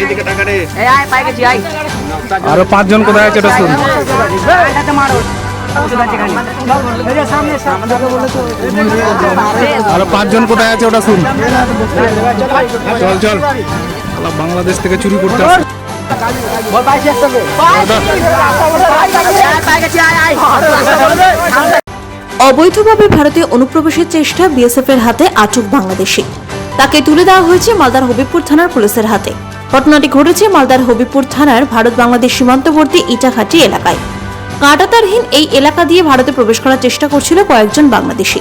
এইদিকে টাকা এই আয় পাই গেছি আয়। আরও পাঁচজন কোথায় আছে ওটা শুন। এটাতে মারো। আছে এখানে। এই যে সামনে সামনে আরও পাঁচজন কোথায় আছে ওটা শুন। চল চল। বাংলাদেশ থেকে চুরি করতে অবৈধভাবে ভারতে অনুপ্রবেশের চেষ্টা বিএসএফ এর হাতে আটক বাংলাদেশি। তাকে তুলে দেওয়া হয়েছে মালদার হবিবপুর থানার পুলিশের হাতে। ঘটনাটি ঘটেছে মালদার হবিপুর থানার ভারত বাংলাদেশ সীমান্তবর্তী ইটাঘাটি এলাকায় কাঁটাতারহীন এই এলাকা দিয়ে ভারতে প্রবেশ করার চেষ্টা করছিল কয়েকজন বাংলাদেশি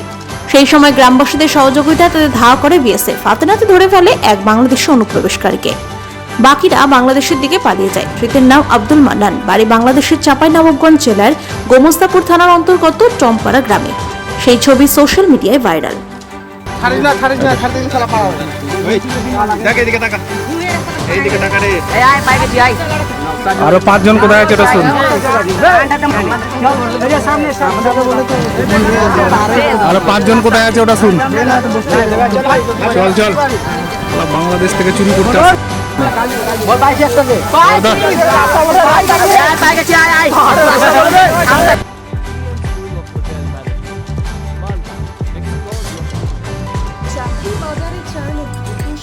সেই সময় গ্রামবাসীদের সহযোগিতায় তাদের ধাওয়া করে বিএসএফ হাতেনাতে ধরে ফেলে এক বাংলাদেশি অনুপ্রবেশকারীকে বাকিরা বাংলাদেশের দিকে পালিয়ে যায় ধৃতের নাম আব্দুল মান্নান বাড়ি বাংলাদেশের চাঁপাইনবাবগঞ্জ জেলার গোমস্তাপুর থানার অন্তর্গত টমপাড়া গ্রামে সেই ছবি সোশ্যাল মিডিয়ায় ভাইরাল আরও পাঁচজন কোথায় আছে ওটা শুন। আরও পাঁচজন কোথায় আছে ওটা শুন। চল চল। বাংলাদেশ থেকে চুরি করতে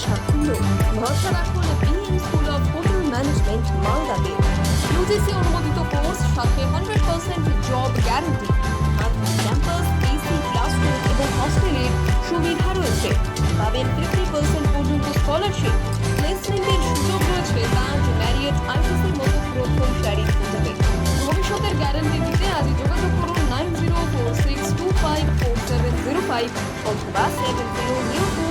সাফল্য, ভরসা রাখুন BM school of hotel management মালদাতে। ইউজিসি অনুমোদিত কোর্স সাথে hundred percent job guarantee campus AC classroom এবং হস্টেলের সুবিধা রয়েছে। পাবেন ফিফটি পার্সেন্ট পর্যন্ত স্কলারশিপ প্লেসমেন্টের সুযোগ রয়েছে তাজ ম্যারিয়ট আইসিসির মতো প্রথম শারীর হোটেলে ভবিষ্যতের গ্যারান্টি দিতে আজই যোগাযোগ করুন nine zero four six two five four seven zero five অথবা সেভেন জিরো জিরো ফোর